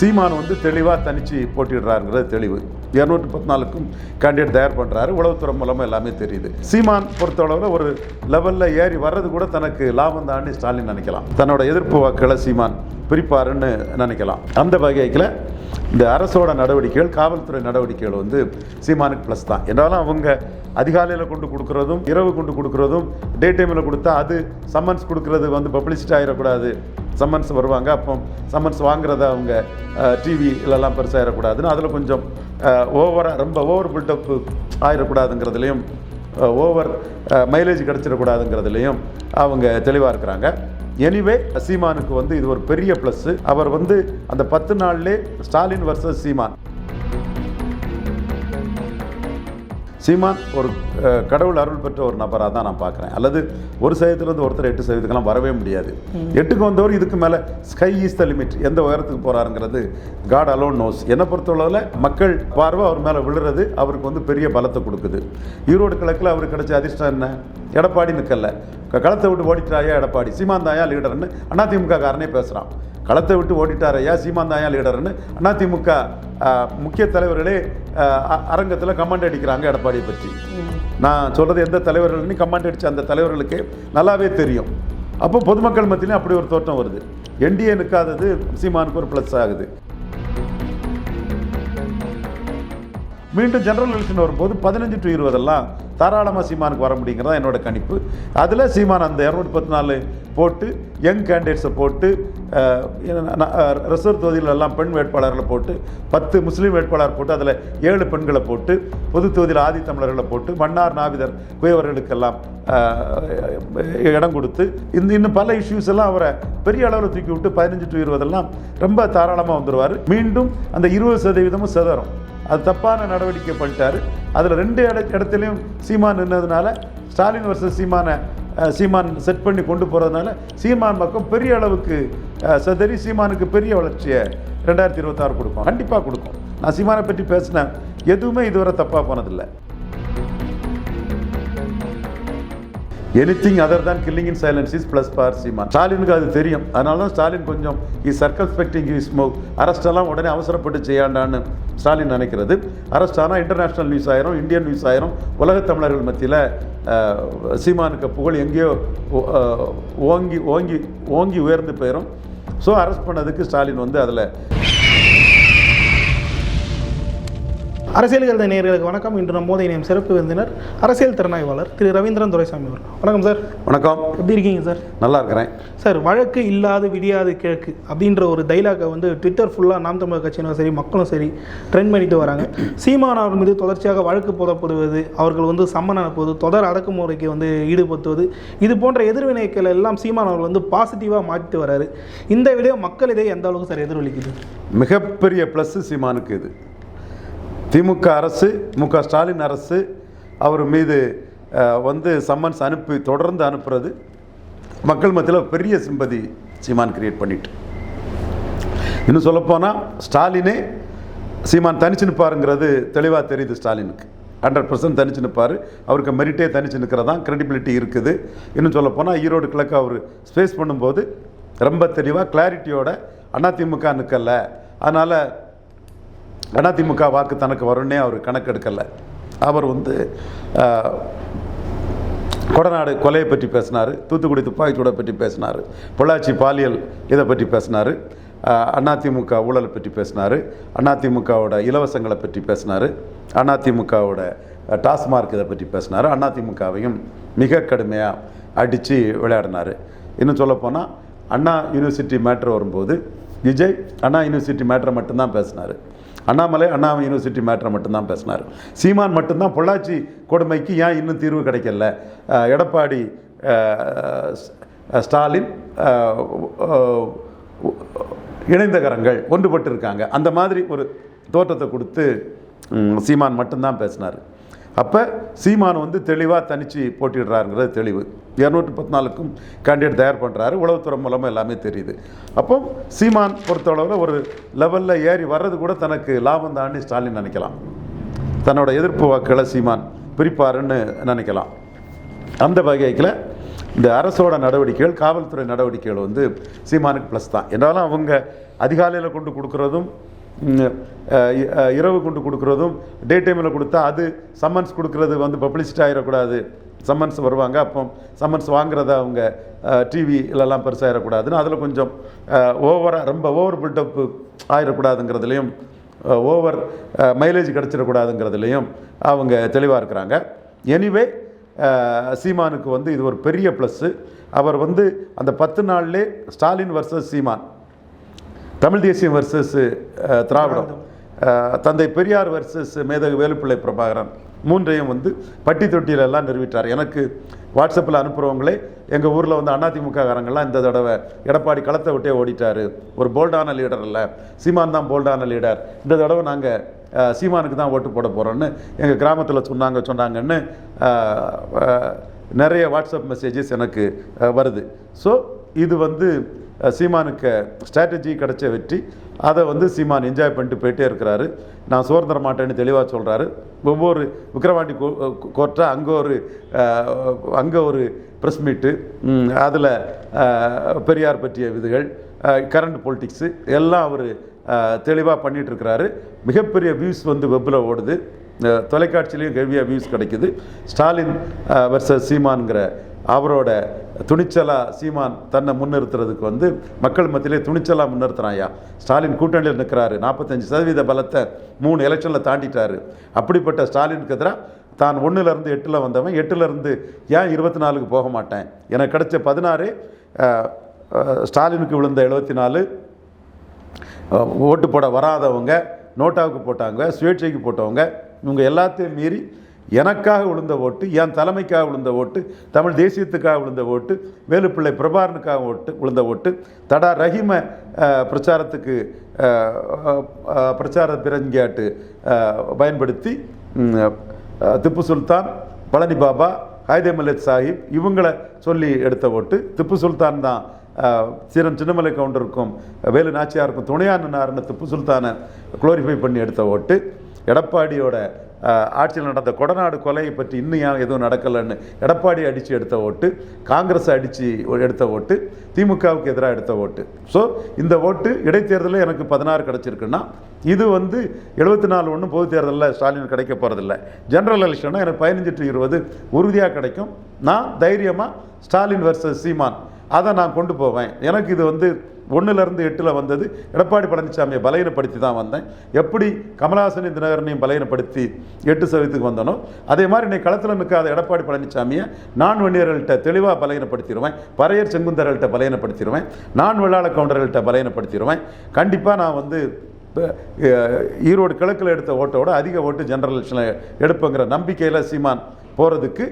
சீமான் வந்து தெளிவாக தனித்து போட்டிடுறாருங்கிறது தெளிவு. இரநூற்றி பத்தினாலுக்கும் கேண்டிடேட் தயார் பண்ணுறாரு உளவுத்துறை மூலமாக எல்லாமே தெரியுது. சீமான் பொறுத்தளவில் ஒரு லெவலில் ஏறி வர்றது கூட தனக்கு லாபம் தாண்டி ஸ்டாலின் நினைக்கலாம். தன்னோட எதிர்ப்பு வாக்களை சீமான் பிரிப்பாருன்னு நினைக்கலாம். அந்த வகைக்கில் இந்த அரசோட நடவடிக்கைகள் காவல்துறை நடவடிக்கைகள் வந்து சீமானுக்கு ப்ளஸ் தான். என்றாலும் அவங்க அதிகாலையில் கொண்டு கொடுக்குறதும் இரவு கொண்டு கொடுக்குறதும் டே டைமில் கொடுத்தா அது சம்மன்ஸ் கொடுக்குறது வந்து பப்ளிசிட்டி ஆகிடக்கூடாது சம்மன்ஸ் வருவாங்க அப்போ சம்மன்ஸ் வாங்குறத அவங்க டிவிலெல்லாம் பெருசாகிடக்கூடாதுன்னு அதில் கொஞ்சம் ஓவராக ரொம்ப ஓவர் பில்டப் ஆகிடக்கூடாதுங்கிறதுலையும் ஓவர் மைலேஜ் கிடச்சிடக்கூடாதுங்கிறதுலையும் அவங்க தெளிவாக இருக்கிறாங்க. எனிவே சீமானுக்கு வந்து இது ஒரு பெரிய ப்ளஸ்ஸு அவர் வந்து அந்த பத்து நாள்லே ஸ்டாலின் வர்சஸ் சீமான் சீமான் ஒரு கடவுள் அருள் பெற்ற ஒரு நபராக தான் நான் பார்க்குறேன். அல்லது ஒரு சதவீதத்துலேருந்து ஒருத்தர் எட்டு சதவீதத்துக்கெல்லாம் வரவே முடியாது. எட்டுக்கு வந்தவர் இதுக்கு மேலே ஸ்கை இஸ் த லிமிட் எந்த உயரத்துக்கு போகிறாருங்கிறது காட் அலோன் நோஸ் என்னை பொறுத்தளவில் மக்கள் பார்வை அவர் மேலே விழுறது அவருக்கு வந்து பெரிய பலத்தை கொடுக்குது. ஈரோடு கிழக்கில் அவருக்கு கிடைச்ச அதிர்ஷ்டம் என்ன? எடப்பாடி நிற்கல களத்தை விட்டு ஓடிட்டாயா எடப்பாடி? சீமான் தாயா லீடர்னு அதிமுக காரனே பேசுகிறான் களத்தை விட்டு ஓடிட்டார் ஐயா சீமான் தாயா லீடர்னு அதிமுக முக்கிய தலைவர்களே அரங்கத்தில் கமாண்ட் அடிக்கிறாங்க எடப்பாடியை பற்றி நான் சொல்கிறது எந்த தலைவர்கள்னு கமாண்ட் அடித்த அந்த தலைவர்களுக்கு நல்லாவே தெரியும். அப்போ பொதுமக்கள் மத்தியிலும் அப்படி ஒரு தோற்றம் வருது. என்டிஏ நிற்காதது சீமானுக்கு ஒரு ப்ளஸ் ஆகுது. மீண்டும் ஜெனரல் எலெக்ஷன் வரும்போது பதினஞ்சு டு இருபதெல்லாம் தாராளமாக சீமானுக்கு வர முடியுங்கிறதா என்னோட கணிப்பு. அதில் சீமான் அந்த இரநூத்தி பத்து நாலு போட்டு யங் கேண்டிடேட்ஸை போட்டு ரிசர்வ் தொகுதியில் எல்லாம் பெண் வேட்பாளர்களை போட்டு பத்து முஸ்லீம் வேட்பாளர் போட்டு அதில் ஏழு பெண்களை போட்டு பொது தொகுதியில் ஆதி தமிழர்களை போட்டு மன்னார் நாவிதர் குயவர்களுக்கெல்லாம் இடம் கொடுத்து இந்த இன்னும் பல இஷ்யூஸ் எல்லாம் அவரை பெரிய அளவில் தூக்கி விட்டு பதினஞ்சு டு இருபதெல்லாம் ரொம்ப தாராளமாக வந்துடுவார் மீண்டும் அந்த இருபது சதவீதமும் சிதறும். அது தப்பான நடவடிக்கை பண்ணிட்டார். அதில் ரெண்டு இட இடத்துலையும் சீமான் நின்னதுனால ஸ்டாலின் வர்சஸ் சீமானை சீமான் செட் பண்ணி கொண்டு போகிறதுனால சீமான் பக்கம் பெரிய அளவுக்கு சதறி சீமானுக்கு பெரிய வளர்ச்சியை ரெண்டாயிரத்தி இருபத்தாறு கொடுக்கும். கண்டிப்பாக கொடுக்கும். நான் சீமானை பற்றி பேசினேன் எதுவுமே இதுவரை தப்பாக போனதில்லை. Anything other than killing in silence is plus for Seeman. ஸ்டாலினுக்கு அது தெரியும். அதனால தான் ஸ்டாலின் கொஞ்சம் இ சர்க்கஸ்பெக்டிங் இஸ் மூவ் அரெஸ்டெல்லாம் உடனே அவசரப்பட்டு செய்யாண்டான்னு ஸ்டாலின் நினைக்கிறது. அரெஸ்ட் ஆனால் இன்டர்நேஷ்னல் நியூஸ் ஆயிரும் இந்தியன் நியூஸ் ஆயிரும். உலகத் தமிழர்கள் மத்தியில் சீமானுக்கு புகழ் எங்கேயோ ஓ- ஓங்கி ஓங்கி ஓங்கி உயர்ந்து போயிடும் ஸோ அரெஸ்ட் பண்ணதுக்கு ஸ்டாலின் வந்து அதில் அரசியல் கருத நேயர்களுக்கு வணக்கம். இன்று நம்மோது இணையம் சிறப்பு விருந்தினர் அரசியல் திறனாய்வாளர் திரு ரவீந்திரன் துரைசாமி அவர். வணக்கம் சார். வணக்கம். எப்படி இருக்கீங்க சார்? நல்லா இருக்கிறேன். சார் வழக்கு இல்லாது விடியாது கிழக்கு அப்படின்ற ஒரு டைலாகை வந்து ட்விட்டர் ஃபுல்லாக நாம் தமிழர் கட்சியினரும் சரி மக்களும் சரி ட்ரெண்ட் பண்ணிட்டு வராங்க. சீமான் அவர் மீது தொடர்ச்சியாக வழக்கு போடப்படுவது அவர்கள் வந்து சம்மன் அனுப்புவது தொடர் அடக்குமுறைக்கு வந்து ஈடுபடுத்துவது இது போன்ற எதிர்வினைகள் எல்லாம் சீமான் அவர்கள் வந்து பாசிட்டிவாக மாற்றிட்டு வராரு. இந்த விடயம் மக்கள் இதை எந்த அளவுக்கு சார் எதிரொலிக்குது? மிகப்பெரிய ப்ளஸ் சீமானுக்கு இது. திமுக அரசு மு க ஸ்டாலின் அரசு அவர் மீது வந்து சம்மன்ஸ் அனுப்பி தொடர்ந்து அனுப்புறது மக்கள் மத்தியில் பெரிய சிம்பதி சீமான் கிரியேட் பண்ணிட்டு. இன்னும் சொல்லப்போனால் ஸ்டாலினே சீமான் தனிச்சு நிற்பாருங்கிறது தெளிவாக தெரியுது ஸ்டாலினுக்கு. ஹண்ட்ரட் பர்சன்ட் தனிச்சு நிற்பார் அவருக்கு மெரிட்டே தனிச்சு நிற்கிறதான் கிரெடிபிலிட்டி இருக்குது. இன்னும் சொல்லப்போனால் ஈரோடு கிழக்கு அவர் ஸ்பேஸ் பண்ணும்போது ரொம்ப தெளிவாக கிளாரிட்டியோட அதிமுக நிற்கலை அதனால் அதிமுக வாக்கு தனக்கு வரும்னே அவர் கணக்கெடுக்கலை. அவர் வந்து கொடநாடு கொலையை பற்றி பேசினார் தூத்துக்குடி துப்பாக்கிச்சூடை பற்றி பேசினார் பொள்ளாச்சி பாலியல் இதை பற்றி பேசினார் அதிமுக ஊழலை பற்றி பேசினார் அதிமுகவோட இலவசங்களை பற்றி பேசினார் அதிமுகவோட டாஸ்மார்க் இதை பற்றி பேசினார் அதிமுகவையும் மிக கடுமையாக அடித்து விளையாடினார். இன்னும் சொல்லப்போனால் அண்ணா யூனிவர்சிட்டி மேட்ரு வரும்போது விஜய் அண்ணா யூனிவர்சிட்டி மேட்ரை மட்டும்தான் பேசினார். அண்ணாமலை அண்ணா யூனிவர்சிட்டி மேட்டரை மட்டும்தான் பேசினார். சீமான் மட்டும்தான் பொள்ளாச்சி கொடுமைக்கு ஏன் இன்னும் தீர்வு கிடைக்கல? எடப்பாடி ஸ்டாலின் இணைந்தகரங்கள் இணைந்த கரங்கள் ஒன்றுபட்டு இருக்காங்க அந்த மாதிரி ஒரு தோற்றத்தை கொடுத்து சீமான் மட்டும்தான் பேசினார். அப்போ சீமான் வந்து தெளிவாக தனித்து போட்டிடுறாருங்கிறது தெளிவு. இரநூற்றி பத்து நாலுக்கும் கேண்டிடேட் தயார் பண்ணுறாரு உளவுத்துறை மூலமாக எல்லாமே தெரியுது. அப்போ சீமான் பொறுத்தளவில் ஒரு லெவலில் ஏறி வர்றது கூட தனக்கு லாபம் தாண்டி ஸ்டாலின் நினைக்கலாம். தன்னோட எதிர்ப்பு வாக்குகளை சீமான் பிரிப்பாருன்னு நினைக்கலாம். அந்த வகையில் இந்த அரசோட நடவடிக்கைகள் காவல்துறை நடவடிக்கைகள் வந்து சீமானுக்கு ப்ளஸ் தான். என்றாலும் அவங்க அதிகாலையில் கொண்டு கொடுக்குறதும் இரவு கொண்டு கொடுக்குறதும் டே டைமில் கொடுத்தா அது சம்மன்ஸ் கொடுக்குறது வந்து பப்ளிசிட்டி ஆகிடக்கூடாது சம்மன்ஸ் வருவாங்க அப்போ சம்மன்ஸ் வாங்குறத அவங்க டிவிலெல்லாம் பெருசாகிடக்கூடாதுன்னு அதில் கொஞ்சம் ஓவராக ரொம்ப ஓவர் பில்டப் ஆகிடக்கூடாதுங்கிறதுலையும் ஓவர் மைலேஜ் கிடச்சிடக்கூடாதுங்கிறதுலையும் அவங்க தெளிவாக இருக்கிறாங்க. எனிவே சீமானுக்கு வந்து இது ஒரு பெரிய ப்ளஸ்ஸு அவர் வந்து அந்த பத்து நாள்லே ஸ்டாலின் வர்சஸ் சீமான். தமிழ் தேசியம் வர்சஸ் திராவிடம். தந்தை பெரியார் வர்சஸ் மேதகு வேலுப்பிள்ளை பிரபாகரன் மூன்றையும் வந்து பட்டி தொட்டியில எல்லாம் நிறுவிட்டார். எனக்கு வாட்ஸ்அப்பில் அனுப்புகிறவங்களே எங்கள் ஊரில் வந்து அதிமுக காரங்கெல்லாம் இந்த தடவை எடப்பாடி களத்தை விட்டே ஓடிட்டாரு. ஒரு போல்டான லீடர் இல்லை. சீமான் தான் போல்டான லீடர் இந்த தடவை நாங்கள் சீமானுக்கு தான் ஓட்டு போட போகிறோன்னு எங்கள் கிராமத்தில் சொன்னாங்க சொன்னாங்கன்னு நிறைய வாட்ஸ்அப் மெசேஜஸ் எனக்கு வருது. ஸோ இது வந்து சீமானுக்கு ஸ்ட்ராட்டஜி கிடைச்ச வெற்றி. அதை வந்து சீமான் என்ஜாய் பண்ணிட்டு போயிட்டே இருக்கிறாரு. நான் சோறு தர மாட்டேன்னு தெளிவாக சொல்கிறாரு ஒவ்வொரு விக்ரவாண்டி கோர்ட்டாக அங்கே ஒரு அங்கே ஒரு ப்ரெஸ் மீட்டு அதில் பெரியார் பற்றிய விதிகள் கரண்ட் பொலிட்டிக்ஸு எல்லாம் அவர் தெளிவாக பண்ணிகிட்ருக்கிறாரு மிகப்பெரிய வியூஸ் வந்து வெப்பில் ஓடுது. தொலைக்காட்சியிலையும் ஹெவியாக வியூஸ் கிடைக்குது. ஸ்டாலின் வர்சஸ் சீமான்கிற அவரோட துணிச்சலா சீமான் தன்னை முன்னிறுத்துறதுக்கு வந்து மக்கள் மத்தியிலே துணிச்சலா முன்னிறுத்துறான் ஐயா ஸ்டாலின் கூட்டணியில் நிற்கிறாரு. நாற்பத்தஞ்சு சதவீத பலத்தை மூணு எலெக்ஷனில் தாண்டிட்டாரு. அப்படிப்பட்ட ஸ்டாலினுக்கு எதிராக தான் ஒன்றுலேருந்து எட்டில் வந்தவன். எட்டுலேருந்து ஏன் இருபத்தி நாலுக்கு போக மாட்டேன்? எனக்கு கிடைச்ச பதினாறு ஸ்டாலினுக்கு விழுந்த எழுபத்தி நாலு ஓட்டு போட வராதவங்க நோட்டாவுக்கு போட்டாங்க சுயேட்சைக்கு போட்டவங்க இவங்க எல்லாத்தையும் மீறி எனக்காக விழுந்த ஓட்டு என் தலைமைக்காக விழுந்த ஓட்டு தமிழ் தேசியத்துக்காக விழுந்த ஓட்டு வேலுப்பிள்ளை பிரபாரனுக்காக ஓட்டு விழுந்த ஓட்டு தடா ரஹீம பிரச்சாரத்துக்கு பிரச்சார பிரஞ்சாட்டு பயன்படுத்தி திப்பு சுல்தான் பழனி பாபா ஹைதே சாஹிப் இவங்களை சொல்லி எடுத்த ஓட்டு திப்பு சுல்தான் தான் சீரன் சின்னமலை கவுண்டருக்கும் வேலு நாச்சியாருக்கும் துணையான நின்னாருன்னு திப்பு சுல்தானை குளோரிஃபை பண்ணி எடுத்த ஓட்டு எடப்பாடியோட ஆட்சியில் நடந்த கொடநாடு கொலையை பற்றி இன்னும் ஏன் எதுவும் நடக்கலைன்னு எடப்பாடி அடித்து எடுத்த ஓட்டு காங்கிரஸ் அடித்து எடுத்த ஓட்டு திமுகவுக்கு எதிராக எடுத்த ஓட்டு. ஸோ இந்த ஓட்டு இடைத்தேர்தலில் எனக்கு பதினாறு கிடச்சிருக்குன்னா இது வந்து எழுபத்தி நாலு ஒன்று பொது தேர்தலில் ஸ்டாலின் கிடைக்க போகிறதில்ல ஜென்ரல் எலெக்ஷனாக எனக்கு பதினஞ்சு டு இருபது உறுதியாக கிடைக்கும். நான் தைரியமாக ஸ்டாலின் வர்சஸ் சீமான் அதை நான் கொண்டு போவேன். எனக்கு இது வந்து ஒன்றுலேருந்து எட்டில் வந்தது. எடப்பாடி பழனிசாமியை பலகீனப்படுத்தி தான் வந்தேன். எப்படி கமலஹாசனையும் தினகரனையும் பலகீனப்படுத்தி எட்டு சதவீதத்துக்கு வந்தனோ அதே மாதிரி இன்னைக்கு களத்தில் நிற்காத எடப்பாடி பழனிசாமியை நான் வன்னியர்கள்ட்ட தெளிவாக பலகீனப்படுத்திடுவேன். பறையர் செங்குந்தர்கள்ட்ட பலகீனப்படுத்திடுவேன். நான் வெள்ளாள கவுண்டர்கள்ட்ட பலகீனப்படுத்திடுவேன். கண்டிப்பாக நான் வந்து ஈரோடு கிழக்கில் எடுத்த ஓட்டோட அதிக ஓட்டு ஜெனரல் எலெக்ஷனில் எடுப்புங்கிற நம்பிக்கையில் சீமான் போகிறதுக்கு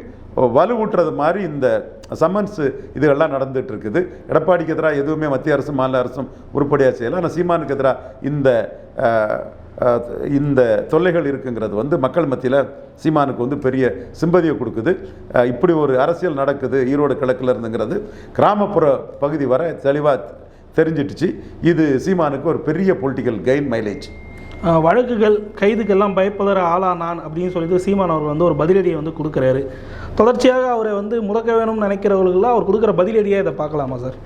வலுவூட்டுறது மாதிரி இந்த சம்மன்ஸு இதுகள்லாம் நடந்துட்டு இருக்குது எடப்பாடிக்கு எதிராக எதுவுமே மத்திய அரசும் மாநில அரசும் உருப்படியாக செய்யலை. ஆனால் சீமானுக்கு எதிராக இந்த இந்த தொல்லைகள் இருக்குங்கிறது வந்து மக்கள் மத்தியில் சீமானுக்கு வந்து பெரிய சிம்பதியை கொடுக்குது. இப்படி ஒரு அரசியல் நடக்குது ஈரோடு கிழக்கில் இருந்துங்கிறது. கிராமப்புற பகுதி வரை தெளிவாக தெரிஞ்சிட்டுச்சு. இது சீமானுக்கு ஒரு பெரிய பொலிட்டிக்கல் கெயின் மைலேஜ் வழக்குகள் கைதுக்கெல்லாம் பயப்பதற ஆளானான் அப்படின்னு சொல்லிட்டு சீமான் அவர் வந்து ஒரு பதிலடியை வந்து கொடுக்குறாரு. தொடர்ச்சியாக அவரை வந்து முடக்க வேணும்னு நினைக்கிறவர்கள்லாம் அவர் கொடுக்குற பதிலடியாக இதை பார்க்கலாமா sir?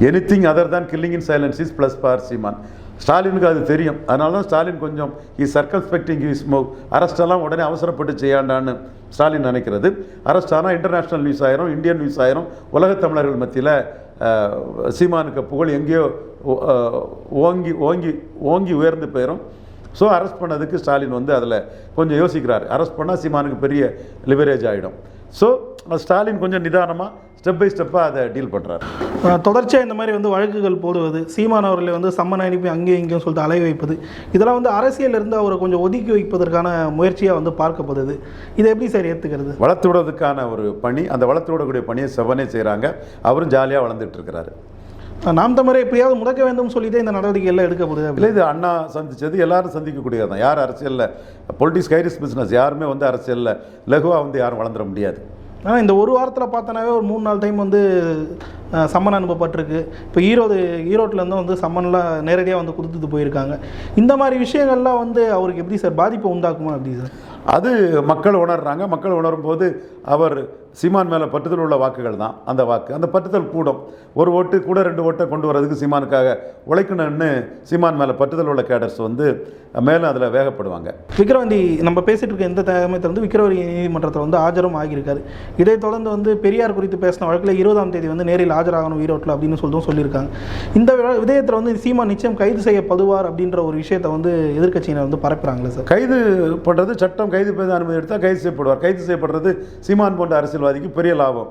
Anything other than killing in silence is plus for Seeman ஸ்டாலினுக்கு அது தெரியும். அதனால தான் ஸ்டாலின் கொஞ்சம் இஸ் சர்க்கன்ஸ்பெக்டிங் இஸ் மூவ் அரெஸ்டெல்லாம் உடனே அவசரப்பட்டு செய்யாண்டான்னு ஸ்டாலின் நினைக்கிறது. அரெஸ்ட் ஆனால் இன்டர்நேஷ்னல் நியூஸ் ஆயிரும் இந்தியன் நியூஸ் ஆயிரும் உலகத் தமிழர்கள் மத்தியில் சீமானுக்கு புகழ் எங்கேயோ ஓ- ஓங்கி ஓங்கி ஓங்கி உயர்ந்து போயிடும் ஸோ அரெஸ்ட் பண்ணதுக்கு ஸ்டாலின் வந்து அதில் கொஞ்சம் யோசிக்கிறார். அரெஸ்ட் பண்ணால் சீமானுக்கு பெரிய லிவரேஜ் ஆகிடும் ஸோ ஸ்டாலின் கொஞ்சம் நிதானமாக ஸ்டெப் பை ஸ்டெப்பாக அதை டீல் பண்ணுறாரு தொடர்ச்சியாக இந்த மாதிரி வந்து வழக்குகள் போடுவது சீமான் அவர்களை வந்து சம்மன் அனுப்பி அங்கேயும் இங்கேயும் சொல்லிட்டு அலைய வைப்பது இதெல்லாம் வந்து அரசியல்ல இருந்து அவரை கொஞ்சம் ஒதுக்கி வைப்பதற்கான முயற்சியாக வந்து பார்க்கப்படுது இதை எப்படி சார் ஏற்றுக்கிறது வளர்த்து விடுறதுக்கான ஒரு பணி அந்த வளர்த்து விடக்கூடிய பணியை செவனே செய்கிறாங்க அவரும் ஜாலியாக வளர்ந்துட்டு இருக்கிறாரு நாம் தமிழரை எப்படியாவது முடக்க வேண்டும் சொல்லிட்டு இந்த நடவடிக்கை எல்லாம் எடுக்கப்படுது இல்லை இது அண்ணா சந்திச்சது எல்லாரும் சந்திக்கக்கூடியது தான். யார் அரசியலில் பொலிட்டிக்ஸ் கைரிஸ் பிஸ்னஸ் யாருமே வந்து அரசியலில் லகுவாக வந்து யாரும் வளர்ந்துட முடியாது. ஆனால் இந்த ஒரு வாரத்தில் பார்த்தோன்னாவே ஒரு மூணு நாலு டைம் வந்து சம்மன் அனுப்பப்பட்டிருக்கு. இப்போ ஈரோடு ஈரோட்டிலேருந்து வந்து சம்மன்லாம் நேரடியாக வந்து கொடுத்துட்டு போயிருக்காங்க. இந்த மாதிரி விஷயங்கள்லாம் வந்து அவருக்கு எப்படி சார்? பாதிப்பை உண்டாக்குமா எப்படி சார்? அது மக்கள் உணர்றாங்க. மக்கள் உணரும் போது அவர் சீமான் மேலே பற்றுதல் உள்ள வாக்குகள் தான் அந்த வாக்கு. அந்த பற்றுதல் கூடும். ஒரு ஓட்டு கூட ரெண்டு ஓட்டை கொண்டு வரதுக்கு சீமானுக்காக உழைக்கணும்னு சீமான் மேலே பற்றுதல் உள்ள கேடர்ஸ் வந்து மேலும் அதில் வேகப்படுவாங்க. விக்ரவாண்டி நம்ம பேசிட்டு இருக்க இந்த சமயத்தில் வந்து விக்ரவாண்டி நீதிமன்றத்தில் வந்து ஆஜரும் ஆகியிருக்காரு. இதைத் தொடர்ந்து வந்து பெரியார் குறித்து பேசின வழக்கில் இருபதாம் தேதி வந்து நேரில் ஆஜராகணும் ஈரோட்டில் அப்படின்னு சொல்லிட்டு சொல்லியிருக்காங்க. இந்த விடயத்தில் வந்து சீமா நிச்சயம் கைது செய்யப்படுவார் அப்படின்ற ஒரு விஷயத்தை வந்து எதிர்க்கட்சியினர் வந்து பரப்புறாங்களே சார். கைது பண்ணுறது சட்டம் கைது அனுமதி எடுத்தால் கைது செய்யப்படுவார். கைது செய்யப்படுறது சீமான் போன்ற அரசியல்வாதிக்கு பெரிய லாபம்.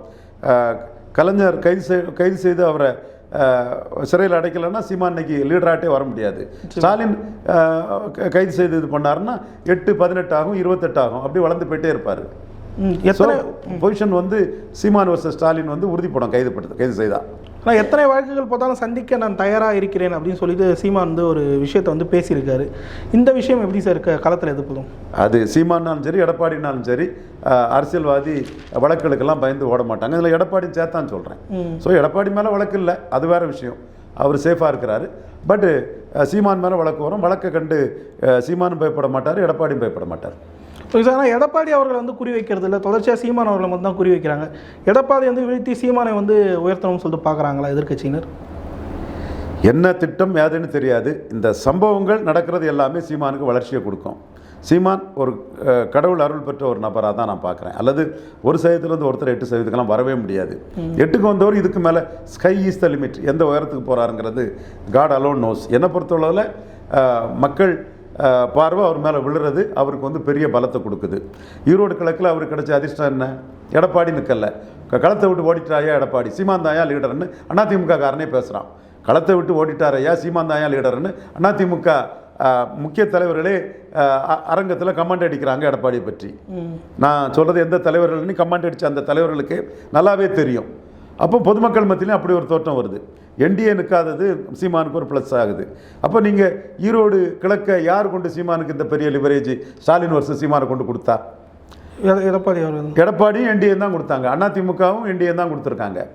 கலைஞர் கைது செய் கைது செய்து அவரை சிறையில் அடைக்கலைன்னா சீமான் இன்னைக்கு லீடராகட்டே வர முடியாது. ஸ்டாலின் கைது செய்து இது பண்ணாருன்னா எட்டு பதினெட்டு ஆகும் இருபத்தெட்டு ஆகும். அப்படி வளர்ந்து போயிட்டே இருப்பார். எத்தனை பொசிஷன் வந்து சீமான் வர்சஸ் ஸ்டாலின் வந்து உறுதிப்படும் கைது கைது செய்தா. நான் எத்தனை வழக்குகள் பார்த்தாலும் சந்திக்க நான் தயாராக இருக்கிறேன் அப்படின்னு சொல்லிட்டு சீமான் வந்து ஒரு விஷயத்தை வந்து பேசியிருக்காரு. இந்த விஷயம் எப்படி சார் களத்தில் எதிர்ப்பதும் அது சீமானாலும் சரி எடப்பாடினாலும் சரி அரசியல்வாதி வழக்குகளுக்கெல்லாம் பயந்து ஓட மாட்டாங்க. இதில் எடப்பாடி சேர்த்தான் சொல்கிறேன் ஸோ எடப்பாடி மேலே வழக்கு இல்லை. அது வேற விஷயம். அவர் சேஃபாக இருக்கிறாரு. பட்டு சீமான் மேலே வழக்கு வரும். வழக்கை கண்டு சீமானும் பயப்பட மாட்டார் எடப்பாடியும் பயப்பட மாட்டார். ஆனால் எடப்பாடி அவர்கள் வந்து குறி வைக்கிறது இல்லை. தொடர்ச்சியாக சீமான் அவர்களை மட்டும் தான் குறி வைக்கிறாங்க. எடப்பாடி வந்து வீழ்த்தி சீமானை வந்து உயர்த்தணும்னு சொல்லிட்டு பார்க்குறாங்களா எதிர்க்கட்சியினர்? என்ன திட்டம் யாதுன்னு தெரியாது. இந்த சம்பவங்கள் நடக்கிறது எல்லாமே சீமானுக்கு வளர்ச்சியை கொடுக்கும். சீமான் ஒரு கடவுள் அருள் பெற்ற ஒரு நபராக தான் நான் பார்க்குறேன். அல்லது ஒரு சதவீதத்துலேருந்து ஒருத்தர் எட்டு சதவீதத்துக்கெல்லாம் வரவே முடியாது. எட்டுக்கு வந்தவர் இதுக்கு மேலே ஸ்கை இஸ் த லிமிட் எந்த உயரத்துக்கு போகிறாருங்கிறது காட் அலோன் நோஸ் என்னை பொறுத்தளவில் மக்கள் பார்வை அவர் மேலே விழுறது அவருக்கு வந்து பெரிய பலத்தை கொடுக்குது. ஈரோடு கிழக்கில் அவருக்கு கிடைச்ச அதிர்ஷ்டம் என்ன? எடப்பாடி நிற்கல களத்தை விட்டு ஓடிட்டாயா எடப்பாடி? சீமான் தாயா லீடர்னு அதிமுக காரனே பேசுகிறான் களத்தை விட்டு ஓடிட்டாரையா சீமான் தாயா லீடர்னு அதிமுக முக்கிய தலைவர்களே அரங்கத்தில் கமெண்ட் அடிக்கிறாங்க எடப்பாடியை பற்றி. நான் சொல்கிறது எந்த தலைவர்கள்னு கமெண்ட் அடித்த அந்த தலைவர்களுக்கு நல்லாவே தெரியும். அப்போ பொதுமக்கள் மத்தியிலும் அப்படி ஒரு தோற்றம் வருது. என்டிஏ நிற்காதது சீமானுக்கு ஒரு ப்ளஸ் ஆகுது. அப்போ நீங்கள் ஈரோடு கிழக்க யார் கொண்டு சீமானுக்கு இந்த பெரிய லிவரேஜ் ஸ்டாலின் வருஷம் சீமானை கொண்டு கொடுத்தா? எட- எடப்பாடி அவர்கள் எடப்பாடியும் என்டிஏ தான் கொடுத்தாங்க. அதிமுகவும் என்டிஏ தான் கொடுத்துருக்காங்க.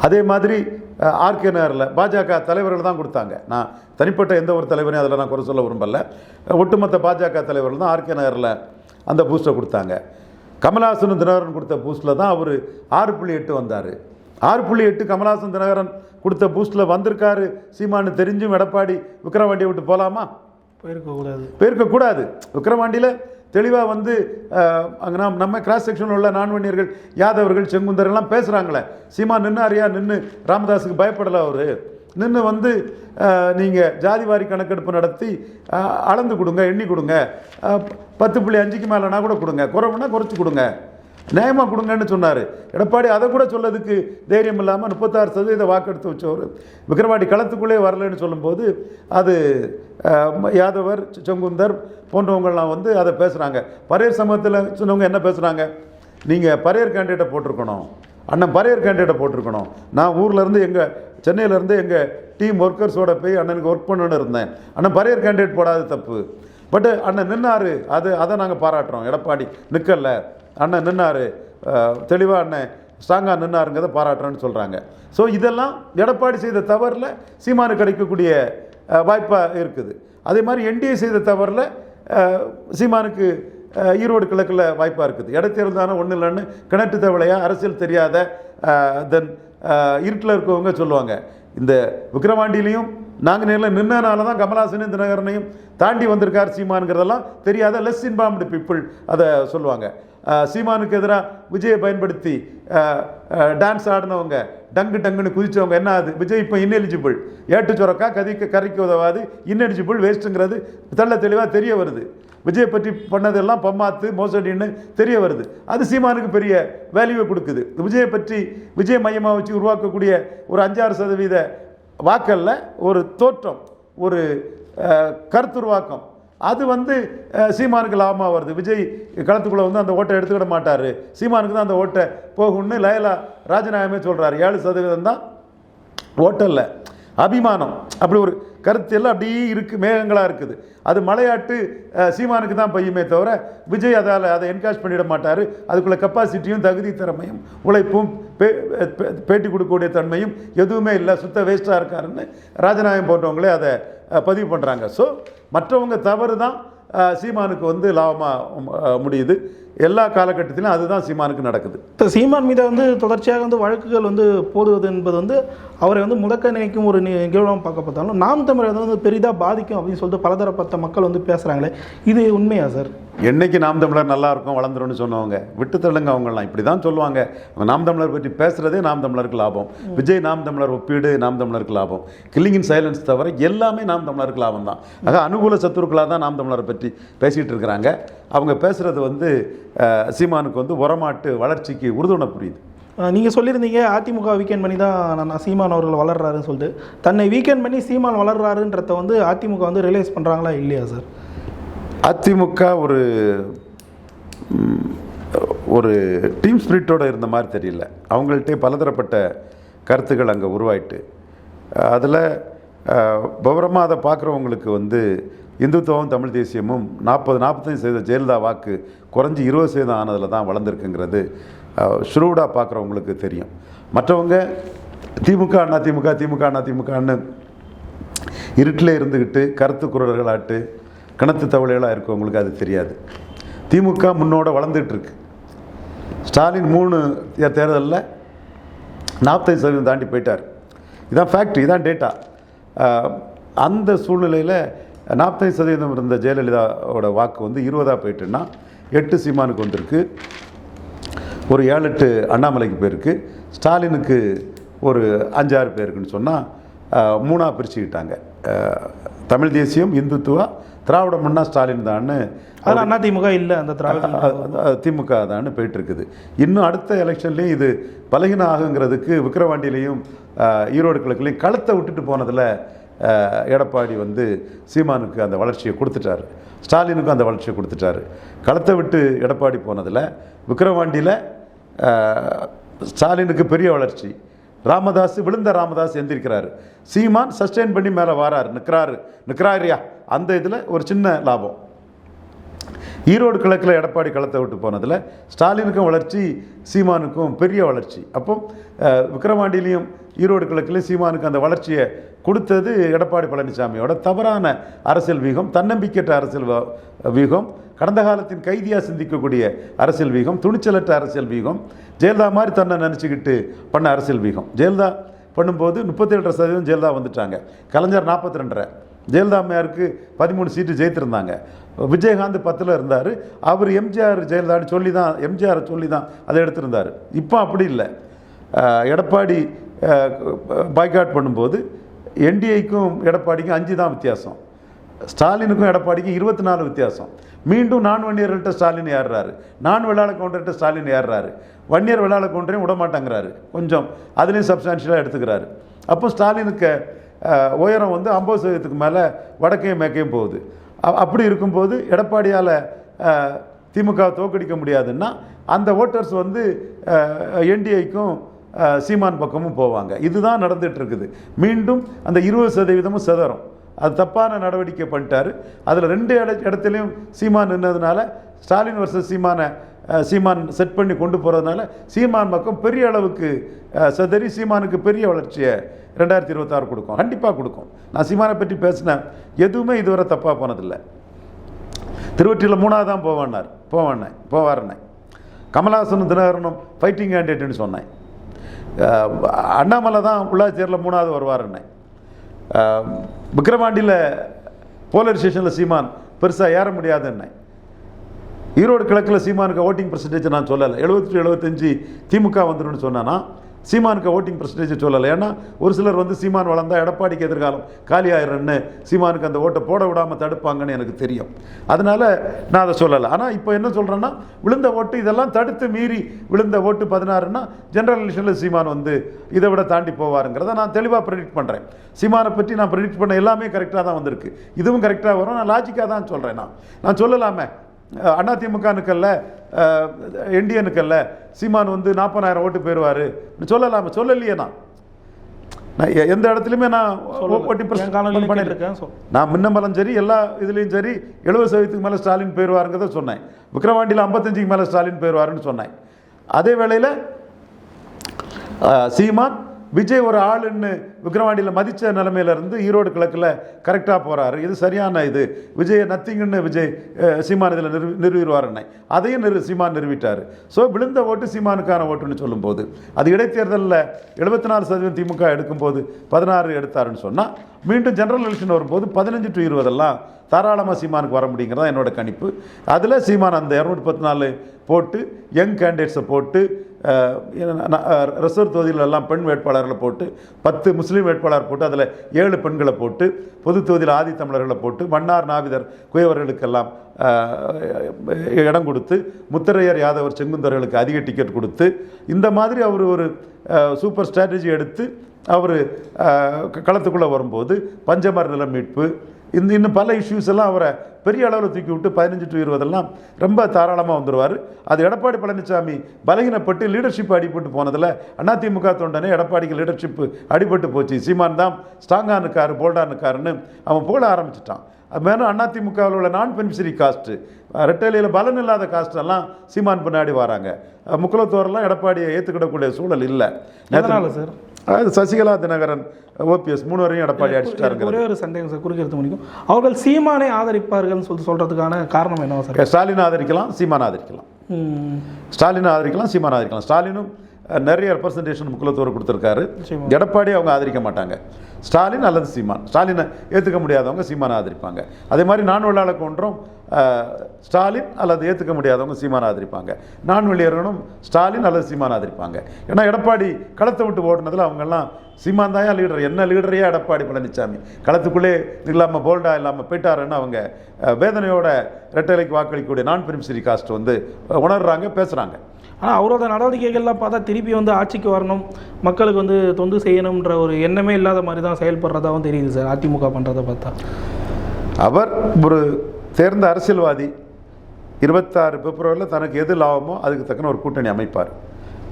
அதே மாதிரி ஆர்கே நகரில் பாஜக தலைவர்கள் தான் கொடுத்தாங்க. நான் தனிப்பட்ட எந்த ஒரு தலைவரையும் அதில் நான் குறை சொல்ல விரும்பல. ஒட்டுமொத்த பாஜக தலைவர்கள் தான் ஆர்கே நகரில் அந்த பூஸ்ட்டை கொடுத்தாங்க. கமலஹாசன் தினகரன் கொடுத்த பூஸ்ட்டில் தான் அவர் ஆறு புள்ளி எட்டு வந்தார். ஆறு புள்ளி எட்டு கமலஹாசன் தினகரன் கொடுத்த பூஸ்ட்டில் வந்திருக்காரு. சீமானு தெரிஞ்சும் எடப்பாடி விக்ரவாண்டியை விட்டு போகலாமா போயிருக்கக்கூடாது. போயிருக்கக்கூடாது. விக்ரவாண்டியில் தெளிவாக வந்து அங்க நாம் நம்ம கிராஸ் செக்ஷனில் உள்ள நான்வணியர்கள் யாதவர்கள் செங்குந்தர்கள்லாம் பேசுகிறாங்களே சீமா நின்னாரியா? நின்று ராமதாஸுக்கு பயப்படலை அவர். நின்று வந்து நீங்கள் ஜாதிவாரி கணக்கெடுப்பு நடத்தி அளந்து கொடுங்க எண்ணி கொடுங்க. பத்து புள்ளி அஞ்சுக்கு மேலேனா கூட கொடுங்க. குறைவுனா குறைச்சி கொடுங்க. நியாயமாக கொடுங்கன்னு சொன்னார். எடப்பாடி அதை கூட சொல்லதுக்கு தைரியம் இல்லாமல் முப்பத்தாறு சதவீத வாக்கெடுத்து வச்சவர். விக்ரவாடி களத்துக்குள்ளே வரலன்னு சொல்லும்போது அது யாதவர் செங்குந்தர் போன்றவங்கள்லாம் வந்து அதை பேசுகிறாங்க பரையர் சமூகத்தில் சொன்னவங்க என்ன பேசுகிறாங்க நீங்கள் பரையர் கேண்டிடேட்டை போட்டிருக்கணும். அண்ணன் பரையர் கேண்டிடேட்டை போட்டிருக்கணும். நான் ஊர்லேருந்து எங்கள் சென்னையிலேருந்து எங்கள் டீம் ஒர்க்கர்ஸோட போய் அண்ணனுக்கு ஒர்க் பண்ணணும்னு இருந்தேன். அண்ணன் பரையர் கேண்டிடேட் போடாத தப்பு. பட்டு அண்ணன் நின்னாரு. அது அதை நாங்கள் பாராட்டுறோம். எடப்பாடி நிற்கல அண்ணன் நின்னாரு. தெளிவாக அண்ணன் ஸ்ட்ராங்காக நின்னாருங்கிறத பாராட்டுறேன்னு சொல்கிறாங்க ஸோ இதெல்லாம் எடப்பாடி செய்த தவறில் சீமானு கிடைக்கக்கூடிய வாய்ப்பாக இருக்குது. அதே மாதிரி என்டிஏ செய்த தவறில் சீமானுக்கு ஈரோடு கிழக்கில் வாய்ப்பாக இருக்குது. இடத்தேர்தல் தானே ஒன்றும் இல்லைன்னு கிணற்று தவளையா அரசியல் தெரியாத தென் இருட்டில் இருக்கவங்க சொல்லுவாங்க. இந்த விக்ரவாண்டியிலையும் நாங்கள் நேரில் நின்னனால தான் கமலாசனையும் தினகரனையும் தாண்டி வந்திருக்கார் சீமானுங்கிறதெல்லாம் தெரியாத லெஸ் இன்பார்ம்டு பீப்புள் அதை சொல்லுவாங்க. சீமானுக்கு எதிராக விஜயை பயன்படுத்தி டான்ஸ் ஆடினவங்க டங்கு டங்குன்னு குதிச்சவங்க என்ன ஆகுது? விஜய் இப்போ இன்எலிஜிபிள் ஏட்டு சுரக்கா கதிக்க கரைக்கு உதவாது. இன்எலிஜிபிள் வேஸ்ட்டுங்கிறது தெள்ள தெளிவாக தெரிய வருது. விஜய் பற்றி பண்ணதெல்லாம் பம்மாத்து மோசடின்னு தெரிய வருது. அது சீமானுக்கு பெரிய வேல்யூவை கொடுக்குது. விஜயை பற்றி விஜய் மையமாக வச்சு உருவாக்கக்கூடிய ஒரு அஞ்சாறு சதவீத வாக்கல்ல ஒரு தோற்றம் ஒரு கருத்துருவாக்கம். அது வந்து சீமானுக்கு லாபமாக வருது. விஜய் களத்துக்குள்ளே வந்து அந்த ஓட்டை எடுத்துக்கிட மாட்டார். சீமானுக்கு தான் அந்த ஓட்டை போகும்னு லயலா ராஜநாயகமே சொல்கிறார் ஏழு சதவீதம் தான் ஓட்டல்ல அபிமானம். அப்படி ஒரு கருத்து எல்லாம் அப்படியே இருக்குது மேகங்களாக இருக்குது. அது மலையாட்டு சீமானுக்கு தான் பையுமே தவிர விஜய் அதால் அதை என்கேஷ் பண்ணிட மாட்டார். அதுக்குள்ளே கெப்பாசிட்டியும் தகுதி திறமையும் உழைப்பும் பே பேட்டி கொடுக்கக்கூடிய தன்மையும் எதுவுமே இல்லை. சுத்த வேஸ்ட்டாக இருக்காருன்னு ராஜநாயகம் போன்றவங்களே அதை பதிவு பண்ணுறாங்க ஸோ மற்றவங்க தவறு தான் சீமானுக்கு வந்து லாபமாக முடியுது. எல்லா காலகட்டத்திலும் அதுதான் சீமானுக்கு நடக்குது. இப்போ சீமான் மீது வந்து தொடர்ச்சியாக வந்து வழக்குகள் வந்து போடுவது என்பது வந்து அவரை வந்து முடக்க நினைக்கும் ஒரு நிகழ்வாக பார்க்கப்பட்டாலும் நாம் தமிழர் வந்து பெரிதாக பாதிக்கும் அப்படின்னு சொல்லிட்டு பலதரப்பட்ட மக்கள் வந்து பேசுகிறாங்களே இது உண்மையா சார்? என்னைக்கு நாம் தமிழர் நல்லா இருக்கும் வளர்ந்துரும்னு சொன்னவங்க விட்டு தள்ளுங்க அவங்கெல்லாம் இப்படி தான் சொல்லுவாங்க நாம் தமிழர் பற்றி பேசுகிறதே நாம் தமிழருக்கு லாபம். விஜய் நாம் தமிழர் ஒப்பீடு நாம் தமிழருக்கு லாபம். கில்லிங் இன் சைலன்ஸ் தவிர எல்லாமே நாம் தமிழருக்கு லாபம் தான் ஆக அனுகூல சத்துருக்களாக தான் நாம் தமிழரை பற்றி பேசிகிட்டு இருக்கிறாங்க. அவங்க பேசுகிறது வந்து சீமானுக்கு வந்து உரமாட்டு வளர்ச்சிக்கு உறுதுணை புரியுது. நீங்கள் சொல்லியிருந்தீங்க அதிமுக வீக்கெண்ட் பண்ணி தான் நான் சீமான் அவர்கள் வளர்றாருன்னு சொல்லிட்டு. தன்னை வீக்கெண்ட் பண்ணி சீமான் வளர்றாருன்றத வந்து அதிமுக வந்து ரியலைஸ் பண்ணுறாங்களா இல்லையா சார் அதிமுக ஒரு ஒரு டீம் ஸ்பிரிட்டோட இருந்த மாதிரி தெரியல. அவங்கள்ட்டே பலதரப்பட்ட கருத்துக்கள் அங்கே உருவாயிட்டு. அதில் விவரமாக அதை பார்க்குறவங்களுக்கு வந்து இந்துத்துவம் தமிழ் தேசியமும் நாற்பது நாற்பத்தஞ்சு சதவீத ஜெயலலிதா வாக்கு குறைஞ்சி இருபது சதவீதம் ஆனதில் தான் வளர்ந்துருக்குங்கிறது ஷ்ரூடாக பார்க்குறவங்களுக்கு தெரியும். மற்றவங்க திமுக அண்ணா திமுக திமுக அண்ணா திமுகன்னு இருட்டில் இருந்துக்கிட்டு கருத்து குரல்களாட்டு கிணத்து தவளைகளாக இருக்கவங்களுக்கு அது தெரியாது. திமுக முன்னோட வளர்ந்துட்டு இருக்கு ஸ்டாலின் மூணு தேர்தலில் நாற்பத்தஞ்சு சதவீதம் தாண்டி போயிட்டார். இதான் ஃபேக்ட்ரி இதான் டேட்டா அந்த சூழ்நிலையில் நாற்பது சதவீதம் இருந்த ஜெயலலிதாவோட வாக்கு வந்து இருபதாக போயிட்டுன்னா எட்டு சீமானுக்கு வந்திருக்கு. ஒரு ஏழு எட்டு அண்ணாமலைக்கு போயிருக்கு. ஸ்டாலினுக்கு ஒரு அஞ்சாறு பேருக்குன்னு சொன்னால் மூணாக பிரிச்சுக்கிட்டாங்க. தமிழ் தேசியம் இந்துத்துவா திராவிட முன்னா ஸ்டாலின் தான்னு அதில் அதிமுக இல்லை அந்த திராவிட திமுக தான்னு போயிட்டு இருக்குது இன்னும் அடுத்த எலெக்ஷன்லேயும் இது பலகீனம் ஆகுங்கிறதுக்கு விக்கிரவாண்டியிலையும் அஹ், ஈரோடு கிழக்குலையும் களத்தை விட்டுட்டு போனதில் எடப்பாடி வந்து சீமானுக்கு அந்த வளர்ச்சியை கொடுத்துட்டாரு. ஸ்டாலினுக்கும் அந்த வளர்ச்சியை கொடுத்துட்டாரு. களத்தை விட்டு எடப்பாடி போனதில் விக்கிரவாண்டியில் ஸ்டாலினுக்கு பெரிய வளர்ச்சி. ராமதாஸ் விழுந்த ராமதாஸ் எந்திரிக்கிறாரு. சீமான் சஸ்டெயின் பண்ணி மேலே வாராரு. நிற்கிறாரு நிற்கிறாரியா அந்த இதில் ஒரு சின்ன லாபம். ஈரோடு கிழக்கில் எடப்பாடி களத்தை விட்டு போனதில் ஸ்டாலினுக்கும் வளர்ச்சி சீமானுக்கும் பெரிய வளர்ச்சி. அப்போ விக்ரமாண்டிலையும் ஈரோடு கிழக்கிலையும் சீமானுக்கு அந்த வளர்ச்சியை கொடுத்தது எடப்பாடி பழனிசாமியோட தவறான அரசியல் வீகம் தன்னம்பிக்கையற்ற அரசியல் வ- வீகம். கடந்த காலத்தின் கைதியாக சிந்திக்கக்கூடிய அரசியல் வீகம் துணிச்சலற்ற அரசியல் வீகம் ஜெயலலிதா மாதிரி தன்னை நினச்சிக்கிட்டு பண்ண அரசியல் வீகம். ஜெயலலிதா பண்ணும்போது முப்பத்தேழரை சதவீதம் ஜெயலலிதா வந்துட்டாங்க. கலைஞர் நாற்பத்தி ரெண்டரை ஜெயலலிதா அம்மையாருக்கு பதிமூணு சீட்டு ஜெயித்திருந்தாங்க. விஜயகாந்த் பத்தில் இருந்தார். அவர் எம்ஜிஆர் ஜெயலலிதான்னு சொல்லி தான் எம்ஜிஆரை சொல்லி தான் அதை எடுத்திருந்தார். இப்போ அப்படி இல்லை. எடப்பாடி பாய்காட் பண்ணும்போது என்டிஏக்கும் எடப்பாடிக்கும் அஞ்சு தான் வித்தியாசம். ஸ்டாலினுக்கும் எடப்பாடிக்கும் இருபத்தி நாலு வித்தியாசம். மீண்டும் நான் வன்னியர்கள்ட்ட ஸ்டாலின் ஏறுறாரு. நான் வெள்ளாள கவுண்டர்கிட்ட ஸ்டாலின் ஏறுறாரு. வன்னியர் வெள்ளாள கவுண்டரையும் விட மாட்டேங்கிறாரு. கொஞ்சம் அதுலேயும் சப்ஸ்டான்ஷியலாக எடுத்துக்கிறாரு. அப்போ ஸ்டாலினுக்கு உயரம் வந்து ஐம்பது சதவீதத்துக்கு மேலே வடக்கையும் மேற்கையும் போகுது. அப்படி இருக்கும்போது எடப்பாடியால் திமுக தோக்கடிக்க முடியாதுன்னா அந்த ஓட்டர்ஸ் வந்து என்டிஐக்கும் சீமான் பக்கமும் போவாங்க. இதுதான் நடந்துகிட்டு இருக்குது. மீண்டும் அந்த இருபது சதவீதமும் சிதறும். அது தப்பான நடவடிக்கை பண்ணிட்டாரு. அதில் ரெண்டு இட இடத்துலையும் சீமான் நின்னதுனால ஸ்டாலின் வர்சஸ் சீமானை சீமான் செட் பண்ணி கொண்டு போகிறதுனால சீமான் பக்கம் பெரிய அளவுக்கு சதறி சீமானுக்கு பெரிய வளர்ச்சியை ரெண்டாயிரத்தி இருபத்தாறு கொடுக்கும். கண்டிப்பாக கொடுக்கும். நான் சீமானை பற்றி பேசினேன். எதுவுமே இதுவரை தப்பாக போனதில்லை. திருவற்றியில் மூணாவது தான் போவானார் போவானேன் போவாருனேன். கமலஹாசனும் தினகரனும் ஃபைட்டிங் கேண்டிடேட்னு சொன்னேன். அண்ணாமலை தான் உள்ளாட்சியரில் மூணாவது வருவாருன்னேன் விக்ரமாண்டியில் போலர் ஸ்டேஷனில் சீமான் பெருசாக ஏற முடியாதுன்னேன் ஈரோடு கிழக்கில் சீமானுக்கு ஓட்டிங் பர்சன்டேஜ் நான் சொல்லலை. எழுபத்தி எழுபத்தஞ்சு திமுக வந்துடும் சொன்னான்னா சீமானுக்கு ஓட்டிங் பர்சன்டேஜ் சொல்லலை. ஏன்னா ஒரு சிலர் வந்து சீமான் வளர்ந்தால் எடப்பாடிக்கு எதிர்காலம் காலி ஆயிரன்னு சீமானுக்கு அந்த ஓட்டை போட விடாமல் தடுப்பாங்கன்னு எனக்கு தெரியும். அதனால் நான் அதை சொல்லலை. ஆனால் இப்போ என்ன சொல்கிறேன்னா விழுந்த ஓட்டு இதெல்லாம் தடுத்து மீறி விழுந்த ஓட்டு பதினாறுன்னா ஜென்ரல் எலெக்ஷனில் சீமான் வந்து இதை விட தாண்டி போவாருங்கிறத நான் தெளிவாக ப்ரெடிக்ட் பண்ணுறேன் சீமானை பற்றி நான் ப்ரெடிக்ட் பண்ண எல்லாமே கரெக்டாக தான் வந்திருக்கு. இதுவும் கரெக்டாக வரும். நான் லாஜிக்காக தான் சொல்கிறேன் நான். நான் சொல்லலாமே. அண்ணா திமுகனுக்கல்ல என்டிஎனுக்கல்ல சீமான் வந்து நாற்பதாயிரம் ஓட்டு போயிடுவார். சொல்லலாமே சொல்லலையே நான். நான் எந்த இடத்துலையுமே நான் ஓட்டி சொல். நான் முன்னம்பலம் சரி எல்லா இதுலேயும் சரி எழுபது சதவீதத்துக்கு மேலே ஸ்டாலின் போயிடுவாருங்கிறத சொன்னேன். விக்ரவாண்டியில் ஐம்பத்தஞ்சுக்கு மேலே ஸ்டாலின் போயிடுவாருன்னு சொன்னேன். அதே வேளையில் சீமான் விஜய் ஒரு ஆளுன்னு விக்ரவாண்டியில் மதித்த நிலமையிலேருந்து ஈரோடு கிழக்கில் கரெக்டாக போகிறாரு இது சரியான இது. விஜய் நத்திங்குன்னு விஜய் சீமான் இதில் நிறுவிடுவார் நிறுவிடுவாருன்னு அதையும் நிறு சீமான் நிறுவிட்டார். ஸோ விழுந்த ஓட்டு சீமானுக்கான ஓட்டுன்னு சொல்லும்போது அது இடைத்தேர்தலில் எழுபத்தி நாலு சதவீதம் திமுக எடுக்கும்போது பதினாறு எடுத்தாருன்னு சொன்னால் மீண்டும் ஜெனரல் எலெக்ஷன் வரும்போது பதினஞ்சு டு இருபதெல்லாம் தாராளமாக சீமானுக்கு வர முடியுங்கிறதா என்னோட கணிப்பு. அதில் சீமான் அந்த இரநூத்தி பத்து நாலு போட்டு யங் கேண்டிடேட்ஸை போட்டு ரிசர்வ் தொகுதியில் எல்லாம் பெண் வேட்பாளர்களை போட்டு பத்து முஸ்லீம் வேட்பாளர் போட்டு அதில் ஏழு பெண்களை போட்டு பொது தொகுதியில் ஆதி தமிழர்களை போட்டு மன்னார் நாவிதர் குயவர்களுக்கெல்லாம் இடம் கொடுத்து முத்தரையர் யாதவர் செங்குந்தர்களுக்கு அதிக டிக்கெட் கொடுத்து இந்த மாதிரி அவர் ஒரு சூப்பர் ஸ்ட்ராட்டஜி எடுத்து அவர் களத்துக்குள்ளே வரும்போது பஞ்சமர் நிலம் மீட்பு இந்த இன்னும் பல இஷ்யூஸ் எல்லாம் அவரை பெரிய அளவில் தூக்கி விட்டு பதினஞ்சு டு இருபதெல்லாம் ரொம்ப தாராளமாக வந்துடுவார் அது எடப்பாடி பழனிசாமி பலகீனப்பட்டு லீடர்ஷிப் அடிபட்டு போனதில் அதிமுக தொண்டனே எடப்பாடிக்கு லீடர்ஷிப் அடிபட்டு போச்சு. சீமான் தான் ஸ்ட்ராங்காக இருக்கார் போல்டாக இருக்காருன்னு அவன் போட ஆரம்பிச்சிட்டான். மேலும் அதிமுகவில் உள்ள நான் பெனிஃபிஷரி காஸ்ட்டு ரெட்டையிலையில் பலன் இல்லாத காஸ்ட்டெல்லாம் சீமான் பின்னாடி வராங்க. முக்குலத்தோரெல்லாம் எடப்பாடியை ஏற்றுக்கிடக்கூடிய சூழல் இல்லை. எதனால் சார்? அதாவது சசிகலா தினகரன் ஓபிஎஸ் மூணு வரையும் எடப்பாடி அடிச்சிட்டாருங்க ஒரே ஒரு சந்தேகம் சார் குறுக்கிறது முடிக்கும் அவர்கள் சீமானை ஆதரிப்பார்கள்னு சொல்லி சொல்றதுக்கான காரணம் என்னவா சார்? ஸ்டாலின் ஆதரிக்கலாம் சீமான் ஆதரிக்கலாம். ஸ்டாலின் ஆதரிக்கலாம் சீமான் ஆதரிக்கலாம். ஸ்டாலினும் நிறைய ரெப்ரசன்டேஷன் முக்குலத்தோர் கொடுத்துருக்காரு. எடப்பாடி அவங்க ஆதரிக்க மாட்டாங்க. ஸ்டாலின் அல்லது சீமான். ஸ்டாலினை ஏற்றுக்க முடியாதவங்க சீமானை ஆதரிப்பாங்க. அதே மாதிரி நான் வெள்ளாளக்கு ஒன்றும் ஸ்டாலின் அல்லது ஏற்றுக்க முடியாதவங்க சீமானை ஆதரிப்பாங்க. நான் வெளியேறணும் ஸ்டாலின் அல்லது சீமான் ஆதரிப்பாங்க. ஏன்னா எடப்பாடி களத்தை விட்டு ஓடுனதில் அவங்கெல்லாம் சீமான் தாயா லீடர் என்ன லீடரையா எடப்பாடி பழனிசாமி களத்துக்குள்ளே இல்லாமல் போல்டா இல்லாமல் போயிட்டாருன்னு அவங்க வேதனையோட ரெட்டலைக்கு வாக்களிக்கக்கூடிய நான் பெனிஃபிஷரி காஸ்ட் வந்து உணர்றாங்க பேசுகிறாங்க ஆனால் அவரோட நடவடிக்கைகள்லாம் பார்த்தா திருப்பி வந்து ஆட்சிக்கு வரணும் மக்களுக்கு வந்து தொந்து செய்யணுன்ற ஒரு எண்ணமே இல்லாத மாதிரி தான் செயல்படுறதாகவும் தெரியுது சார் அதிமுக பண்ணுறதை பார்த்தா. அவர் ஒரு தேர்ந்த அரசியல்வாதி. இருபத்தாறு பிப்ரவரியில் தனக்கு எது லாபமோ அதுக்கு தக்கன ஒரு கூட்டணி அமைப்பார்.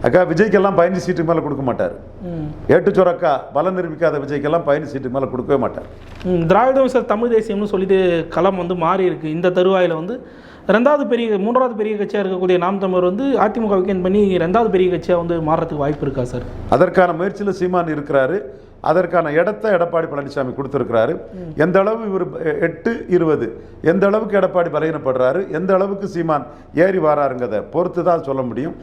அக்கா விஜய்க்கெல்லாம் பதினஞ்சு சீட்டுக்கு மேலே கொடுக்க மாட்டார். ம். ஏட்டு சொரக்கா பலம் நிரூபிக்காத விஜய்க்கெல்லாம் பதினஞ்சு சீட்டுக்கு மேலே கொடுக்கவே மாட்டார். திராவிடம் சார் தமிழ் தேசியம்னு சொல்லிட்டு களம் வந்து மாறி இருக்கு. இந்த தருவாயில் வந்து ரெண்டாவது பெரிய மூன்றாவது பெரிய கட்சியாக இருக்கக்கூடிய நாம் தமிழர் வந்து அதிமுக வீக்கெண்ட் பண்ணி ரெண்டாவது பெரிய கட்சியாக வந்து மாறுறதுக்கு வாய்ப்பு இருக்கா சார்? அதற்கான முயற்சியில் சீமான் இருக்கிறாரு. அதற்கான இடத்தை எடப்பாடி பழனிசாமி கொடுத்துருக்கிறாரு. எந்த அளவு இவர் எட்டு இருபது எந்த அளவுக்கு எடப்பாடி பலகீனப்படுறாரு எந்த அளவுக்கு சீமான் ஏறி வராருங்கிறத பொறுத்து தான் சொல்ல முடியும்.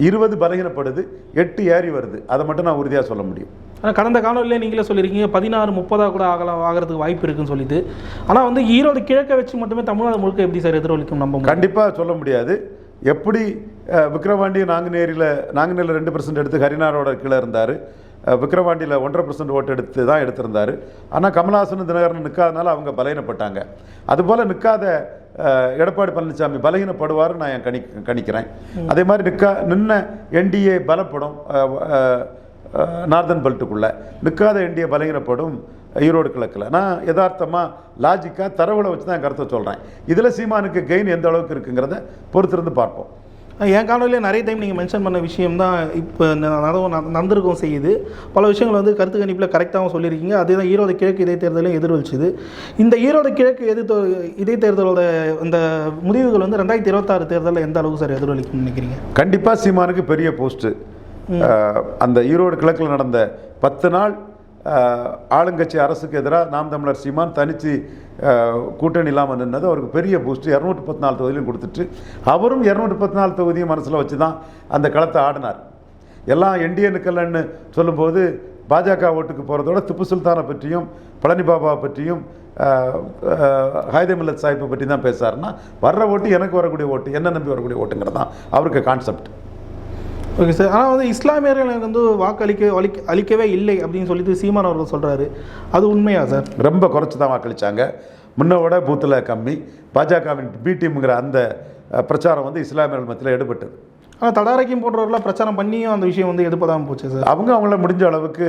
இருபது பலகீனப்படுது எட்டு ஏறி வருது. அதை மட்டும் நான் உறுதியாக சொல்ல முடியும். ஆனால் கடந்த காணொலியிலே நீங்களே சொல்லியிருக்கீங்க பதினாறு முப்பதாக கூட ஆகலாம் ஆகிறதுக்கு வாய்ப்பு இருக்குன்னு சொல்லிட்டு. ஆனால் வந்து ஈரோடு கிழக்க வச்சு மட்டுமே தமிழ்நாடு முழுக்க எப்படி சார் எதிரொலிக்கும் நம்ம கண்டிப்பாக சொல்ல முடியாது. எப்படி அஹ், விக்கிரவாண்டி நாங்குநேரியில் நாங்குநேரில் ரெண்டு பர்சன்ட் எடுத்து ஹரிநாரோட கீழே இருந்தார். விக்கிரவாண்டியில் ஒன்றரை பர்சன்ட் ஓட்டு எடுத்து தான் எடுத்திருந்தார். ஆனால் கமலஹாசன் தினகரன் நிற்காதனால அவங்க பலகீனப்பட்டாங்க. அதுபோல் நிற்காத எடப்பாடி பழனிசாமி பலகீனப்படுவார் நான் கணி கணிக்கிறேன். அதே மாதிரி நிற்கா நின்ன என்டிஏ பலப்படும் நார்தன் பெல்ட்டுக்குள்ளே. நிற்காத என்டிஏ பலகீனப்படும் ஈரோடு கிழக்கில். நான் யதார்த்தமாக லாஜிக்காக தரவுகளை வச்சு தான் என் கருத்தை சொல்கிறேன் இதில் சீமானுக்கு கெயின் எந்த அளவுக்கு இருக்குங்கிறத பொறுத்திருந்து பார்ப்போம். என் காணொலியில் நிறைய டைம் நீங்கள் மென்ஷன் பண்ண விஷயம் தான் இப்போ நடவும் நடந்திருக்கவும் செய்யுது. பல விஷயங்கள் வந்து கருத்து கணிப்பில் கரெக்டாகவும் சொல்லியிருக்கீங்க. அதே தான் ஈரோடு கிழக்கு இடைத்தேர்தலையும் எதிர்வலிச்சுது இந்த ஈரோடு கிழக்கு எதிர்த்தோ இடைத்தேர்தலோட இந்த முடிவுகள் வந்து ரெண்டாயிரத்தி இருபத்தாறு தேர்தலில் எந்த அளவுக்கு சார் எதிரொலிக்கும்னு நினைக்கிறீங்க? கண்டிப்பாக சீமானுக்கு பெரிய போஸ்ட்டு அந்த ஈரோடு கிழக்கில் நடந்த பத்து நாள் ஆளுங்கட்சி அரசுக்கு எதிராக நாம் தமிழர் சீமான் தனித்து கூட்டணி இல்லாமல் நின்னது. அவருக்கு பெரிய பூஸ்ட் இரநூற்றி பத்து நாலு தொகுதியிலும் கொடுத்துட்டு அவரும் இரநூற்றி பத்து நாலு தொகுதியும் மனசில் வச்சு தான் அந்த களத்தை ஆடினார். எல்லாம் என்டிஎனுக்கல்லன்னு சொல்லும்போது பாஜக ஓட்டுக்கு போகிறதோட திப்பு சுல்தானை பற்றியும் பழனி பற்றியும் ஹைதமில்லத் சாஹிப்பை பற்றி தான் பேசாருன்னா வர்ற ஓட்டு எனக்கு வரக்கூடிய ஓட்டு என்ன நம்பி வரக்கூடிய ஓட்டுங்கிறது தான் அவருக்கு கான்செப்ட் ஓகே சார் ஆனால் வந்து இஸ்லாமியர்கள் எனக்கு வந்து வாக்களிக்க அளிக்க அளிக்கவே இல்லை அப்படின்னு சொல்லிட்டு சீமான் அவர்கள் சொல்கிறாரு அது உண்மையா சார் ரொம்ப குறைச்சி தான் வாக்களித்தாங்க முன்ன விட பூத்தில் கம்மி. பாஜகவின் பி டீமுங்கிற அந்த பிரச்சாரம் வந்து இஸ்லாமியர்கள் மத்தியில் எடுபட்டது. ஆனால் தடாரக்கியம் போன்றவர்களாம் பிரச்சாரம் பண்ணியும் அந்த விஷயம் வந்து எடுப்பதாமல் போச்சு சார் அவங்க அவங்கள முடிஞ்ச அளவுக்கு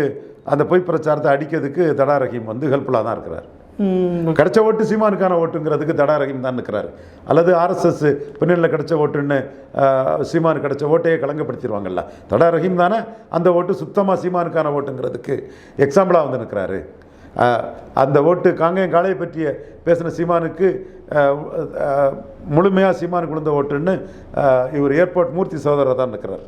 அந்த பொய் பிரச்சாரத்தை அடிக்கிறதுக்கு தடா ரஹீம் வந்து ஹெல்ப்ஃபுல்லாக தான் இருக்கிறார். கிடைச்ச ஓட்டு சீமானுக்கான ஓட்டுங்கிறதுக்கு தடா ரஹீம் தான் இருக்கிறாரு அல்லது ஆர்எஸ்எஸ் பின்னணியில் கிடைச்ச ஓட்டுன்னு சீமானு கிடைச்ச ஓட்டையே கலங்கப்படுத்திடுவாங்கல்ல. தடா ரஹீம் தானே அந்த ஓட்டு சுத்தமாக சீமானுக்கான ஓட்டுங்கிறதுக்கு எக்ஸாம்பிளாக வந்து நிற்கிறாரு அந்த ஓட்டு காங்கேயம் காளையை பற்றிய பேசின சீமானுக்கு முழுமையாக சீமானுக்கு விழுந்த ஓட்டுன்னு இவர் ஏர்போர்ட் மூர்த்தி சகோதரர் தான் இருக்கிறார்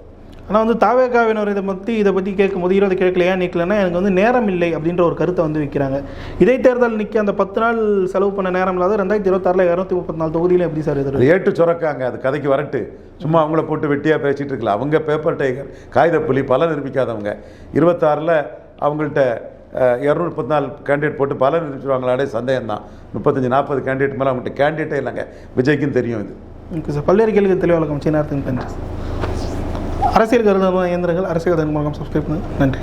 ஆனால் வந்து தாவேகாவினர் இதை பற்றி இதை பற்றி கேட்கும்போது இருபது கேட்கலையா நிற்கலன்னா எனக்கு வந்து நேரம் இல்லை அப்படின்ற ஒரு கருத்தை வந்து வைக்கிறாங்க. இடைத்தேர்தல் நிற்க அந்த பத்து நாள் செலவு பண்ண நேரம் இல்லாத ரெண்டாயிரத்தி இருபத்தாறில் இரநூத்தி முப்பத்தி நாலு தொகுதியிலும் எப்படி சார் எதிர்ப்பு ஏட்டு சுரக்காங்க அது கதைக்கு வரட்டு. சும்மா அவங்கள போட்டு வெட்டியாக பேசிட்டு இருக்கலாம் அவங்க பேப்பர் டைகர் காகித புலி பல நிரூபிக்காதவங்க. இருபத்தாறில் அவங்கள்ட்ட இரநூறு முப்பத்தி நாலு கேண்டிடேட் போட்டு பல நிரூபிச்சிருவாங்களாடே சந்தேகம் தான் முப்பத்தஞ்சு நாற்பது கேண்டிடேட் மேலே அவங்கள்ட்ட கேண்டிடேட்டே இல்லைங்க. விஜய்க்கும் தெரியும் இது. பல்வேறு கேள்விகள் தெளிவாக வணக்கம் நேரத்துக்கு நன்றி அரசியல் கருத்து இயந்திரங்கள் அரசியல் கருத்து மூலம் சப்ஸ்கிரைப் பண்ணுங்கள் நன்றி.